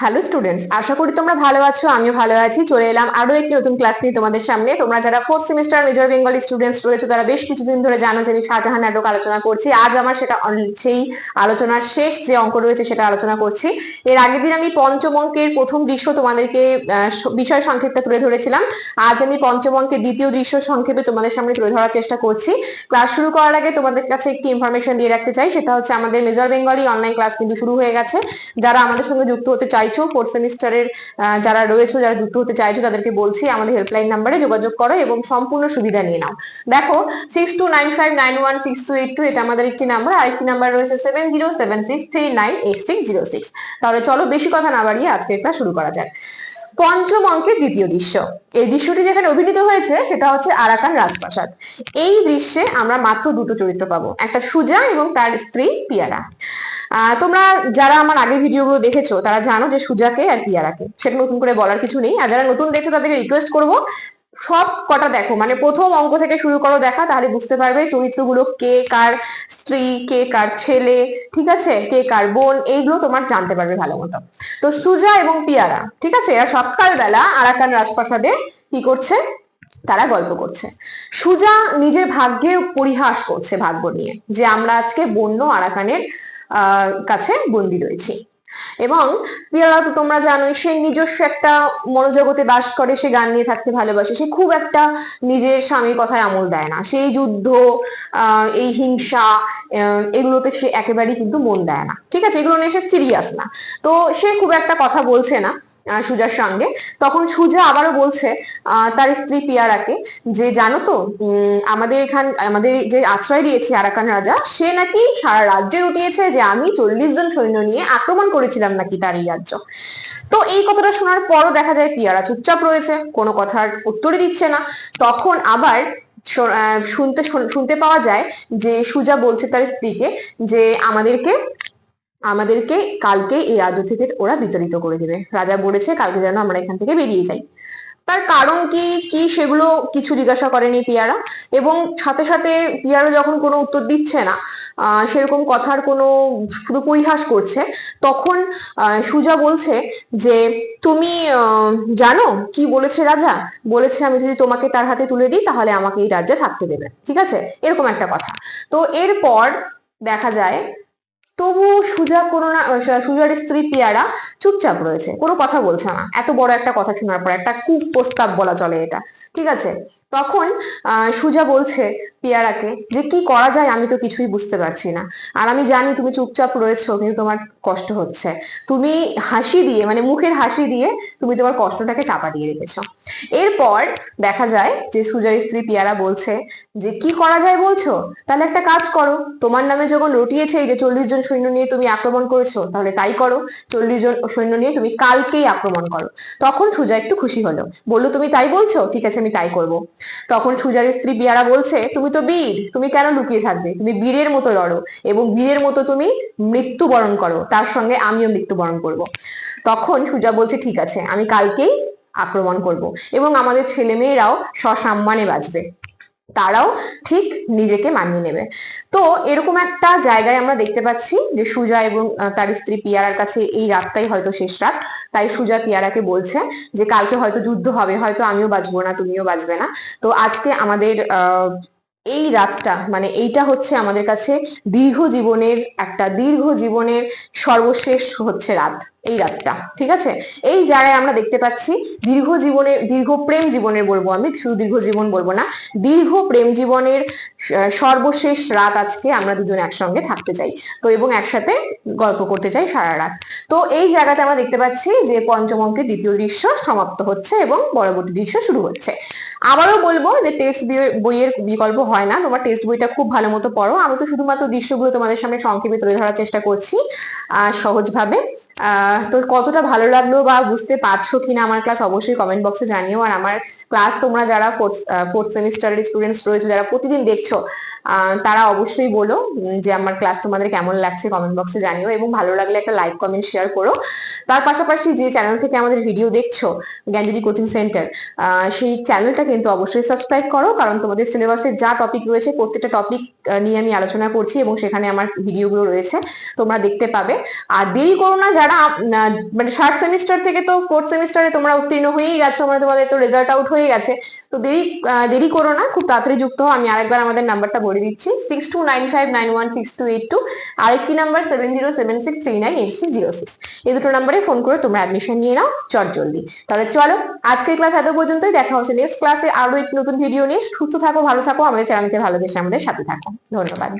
Hello students আশা করি তোমরা ভালো আছো, আমিও ভালো আছি। চলে এলাম আরও একটি নতুন ক্লাস নিয়ে তোমাদের সামনে। তোমরা যারা fourth semester major Bengali students রয়েছে, তারা বেশ কিছুদিন ধরে জানো যে আমি শাহজাহান নাটক আলোচনা করছি। আজ আমার সেটা সেই আলোচনার শেষ যে অঙ্ক রয়েছে, সেটা আলোচনা করছি। এর আগের দিন আমি পঞ্চম অঙ্কের প্রথম দৃশ্য তোমাদেরকে বিষয় সংক্ষেপটা তুলে ধরেছিলাম। আজ আমি পঞ্চম অঙ্কের দ্বিতীয় দৃশ্য সংক্ষেপে তোমাদের সামনে তুলে ধরার চেষ্টা করছি। ক্লাস শুরু করার আগে তোমাদের কাছে একটি ইনফরমেশন দিয়ে রাখতে চাই, সেটা হচ্ছে আমাদের মেজর বেঙ্গলি অনলাইন ক্লাস কিন্তু শুরু হয়ে গেছে। যারা আমাদের সঙ্গে যুক্ত হতে চাইছো ফোর্থ সেমিস্টারের যারা রয়েছে, যারা যুক্ত হতে চাইছো, তাদেরকে বলছি আমাদের হেল্পলাইন নাম্বারে যোগাযোগ করো এবং সম্পূর্ণ সুবিধা নিয়ে নাও। দেখো six two nine five nine one six two eight two এটা আমাদের একটি নাম্বার আরেকটি নাম্বার রয়েছে seven zero seven six three nine eight six zero six তাহলে চলো, বেশি কথা না বাড়িয়ে আজকে ক্লাস শুরু করা যাক। পঞ্চম অঙ্কের দ্বিতীয় দৃশ্য। এই দৃশ্যটি যেখানে অভিনীত হয়েছে, সেটা হচ্ছে আরাকান রাজপ্রাসাদ। এই দৃশ্যে আমরা মাত্র দুটো চরিত্র পাবো, একটা সুজা এবং তার স্ত্রী পিয়ারা। তোমরা যারা আমার আগের ভিডিওগুলো দেখেছ, তারা জানো যে সুজাকে আর পিয়ারাকে। সেটা নতুন করে বলার কিছু নেই। আর যারা নতুন দেখছ, তাদেরকে রিকোয়েস্ট করব সব কটা দেখো। মানে প্রথম অঙ্ক থেকে শুরু করো দেখা, তাহলে বুঝতে পারবে চরিত্রগুলো কে কার স্ত্রী, কে কার ছেলে, ঠিক আছে? কে কার বোন, এইগুলো তোমার জানতে পারবে ভালো মতো তো সুজা এবং পিয়ারা, ঠিক আছে? এরা সকালবেলা আরাকান রাজপ্রাসাদে কি করছে? তারা গল্প করছে। সুজা নিজের ভাগ্যের পরিহাস করছে ভাগ্য নিয়ে, যে আমরা আজকে বন্য আরাকানের কাছে বন্দি রয়েছি। এবং পিয়ারা তো তোমরা জানোই, সে নিজস্ব একটা মনোজগতে বাস করে, সে গান নিয়ে থাকতে ভালোবাসে। সে খুব একটা নিজের স্বামীর কথায় আমল দেয় না। সেই যুদ্ধ এই হিংসা এগুলোতে সে একেবারেই কিন্তু মন দেয় না। ঠিক আছে? এগুলো নিয়ে সে সিরিয়াস না। তো সে খুব একটা কথা বলছে না। সুজার সঙ্গে। তখন সুজা আবারও বলছে তার স্ত্রী পিয়ারাকে যে, জানো তো আমাদের এখান, আমাদের যে আশ্রয় দিয়েছে আরাকান রাজা, সে নাকি সারা রাজ্যে উঠিয়েছে যে, আমি চল্লিশ জন সৈন্য নিয়ে আক্রমণ করেছিলাম নাকি তার এই রাজ্য। তো এই কথাটা শোনার পরও দেখা যায় পিয়ারা চুপচাপ রয়েছে, কোনো কথার উত্তরই দিচ্ছে না। তখন আবার শুনতে, শুন- শুনতে পাওয়া যায় যে, সুজা বলছে তার স্ত্রীকে যে, আমাদেরকে আমাদেরকে কালকে এই রাজ্য থেকে ওরা বিতাড়িত করে দেবে। রাজা বলেছে কালকে যেন আমরা এখান থেকে বেরিয়ে যাই। তার কারণ কি? কি সেগুলো কিছু জিজ্ঞাসা করেনি পিয়ারা। এবং সাথে সাথে পিয়ারা যখন কোনো উত্তর দিচ্ছে না সেরকম কথার কোনো শুধু পরিহাস করছে, তখন সুজা বলছে যে, তুমি জানো কি বলেছে রাজা? বলেছে আমি যদি তোমাকে তার হাতে তুলে দিই, তাহলে আমাকে এই রাজ্যে থাকতে দেবে। ঠিক আছে? এরকম একটা কথা। তো এরপর দেখা যায়, তবু সুজা কোনো না সুজার স্ত্রী পিয়ারা চুপচাপ রয়েছে। কোনো কথা বলছে না। এত বড় একটা কথা শোনার পর একটা কুপ্রস্তাব বলা চলে এটা। ঠিক আছে? তখন সুজা বলছে পিয়ারাকে যে, কি করা যায় আমি তো কিছুই বুঝতে পারছি না। আর আমি জানি তুমি চুপচাপ রয়েছো, কিন্তু তোমার কষ্ট হচ্ছে। তুমি হাসি দিয়ে মানে মুখের হাসি দিয়ে তুমি তোমার কষ্টটাকে চাপা দিয়ে রেখেছো। এরপর দেখা যায় যে, সুজার স্ত্রী পিয়ারা বলছে যে, কি করা যায় বলছো? তাহলে একটা কাজ করো। তোমার নামে যখন রটিয়েছে এই যে চল্লিশ জন সৈন্য নিয়ে তুমি আক্রমণ করেছ, তাহলে তাই করো। চল্লিশ জন সৈন্য নিয়ে তুমি কালকেই আক্রমণ করো। তখন সুজা একটু খুশি হলো। বলল, তুমি তাই বলছো? ঠিক আছে, আমি তাই করব। তখন সুজার স্ত্রী বিয়ারা বলছে, তুমি তো বীর, তুমি কেন লুকিয়ে থাকবে? তুমি বীরের মতো লড়ো এবং বীরের মতো তুমি মৃত্যুবরণ করো। তার সঙ্গে আমিও মৃত্যুবরণ করব। তখন সুজা বলছে, ঠিক আছে, আমি কালকেই আক্রমণ করব এবং আমাদের ছেলে মেয়েরাও সসম্মানে বাঁচবে। তারাও ঠিক নিজেকে মানিয়ে নেবে। তো এরকম একটা জায়গায় আমরা দেখতে পাচ্ছি যে সুজা এবং তার স্ত্রী পিয়ারার কাছে এই রাতটাই হয়তো শেষ রাত। তাই সুজা পিয়ারাকে বলছে যে, কালকে হয়তো যুদ্ধ হবে, হয়তো আমিও বাঁচবো না, তুমিও বাঁচবে না। তো আজকে আমাদের আহ এই রাতটা মানে এইটা হচ্ছে আমাদের কাছে দীর্ঘ জীবনের একটা দীর্ঘ জীবনের সর্বশেষ হচ্ছে রাত, এই রাতটা, ঠিক আছে? এই জায়গায় আমরা দেখতে পাচ্ছি দীর্ঘ জীবনের, দীর্ঘ প্রেম জীবনের বলব আমি, শুধু দীর্ঘ জীবন বলব না, দীর্ঘ প্রেম জীবনের সর্বশেষ রাত আজকে আমরা দুজন একসঙ্গে থাকতে চাই। তো এবং একসাথে গল্প করতে চাই সারা রাত। তো এই জায়গাতে আমরা দেখতে পাচ্ছি যে পঞ্চম অঙ্কের দ্বিতীয় দৃশ্য সমাপ্ত হচ্ছে এবং পরবর্তী দৃশ্য শুরু হচ্ছে। আবারও বলব যে টেক্সট বইয়ের বিকল্প হয় না। তোমার টেক্সট বইটা খুব ভালো মতো পড়ো। আমি তো শুধুমাত্র দৃশ্যগুলো তোমাদের সামনে সংক্ষেপে তুলে ধরার চেষ্টা করছি সহজভাবে। তো কতটা ভালো লাগল বা বুঝতে পারছ কিনা আমার ক্লাস অবশ্যই কমেন্ট বক্সে জানিও। আর আমার ক্লাস তোমরা যারা ফোর্থ সেমিস্টারের স্টুডেন্টস রয়েছে, যারা প্রতিদিন দেখছ তারা অবশ্যই বলো যে আমার ক্লাস তোমাদের কেমন লাগছে কমেন্ট বক্সে জানিও। এবং ভালো লাগলে একটা লাইক কমেন্ট শেয়ার করো। তার পাশাপাশি যে চ্যানেল থেকে আমাদের ভিডিও দেখছ জ্ঞানজ্যোতি কোচিং সেন্টার সেই চ্যানেলটা কিন্তু অবশ্যই সাবস্ক্রাইব করো, কারণ তোমাদের সিলেবাসের যা টপিক রয়েছে, প্রত্যেকটা টপিক নিয়ে আমি আলোচনা করছি এবং সেখানে আমার ভিডিওগুলো রয়েছে, তোমরা দেখতে পাবে। আর দেরি করো না যারা মানে থার্ড সেমিস্টার থেকে তো ফোর্থ সেমিস্টারে তোমরা উত্তীর্ণ হয়েই গেছো মানে তোমাদের তো রেজাল্ট আউট হয়ে গেছে। তো দেরি দেরি করো না, খুব তাড়াতাড়ি যুক্ত হও, আমি আরেকবার আমাদের নাম্বারটা বলে দিচ্ছি six two nine five nine one six two eight two আরেকটি number seven zero seven six three nine eight six zero six এই দুটো নাম্বারে ফোন করে তোমরা অ্যাডমিশন নিয়ে নাও, চট জলদি। তাহলে চলো, আজকের ক্লাস এত পর্যন্তই, দেখা হচ্ছে নেক্সট ক্লাসে আরও একটি নতুন ভিডিও নিয়ে, সুস্থ থাকো, ভালো থাকো, আমাদের চ্যানেলকে ভালোবেসে আমাদের সাথে থাকো, ধন্যবাদ।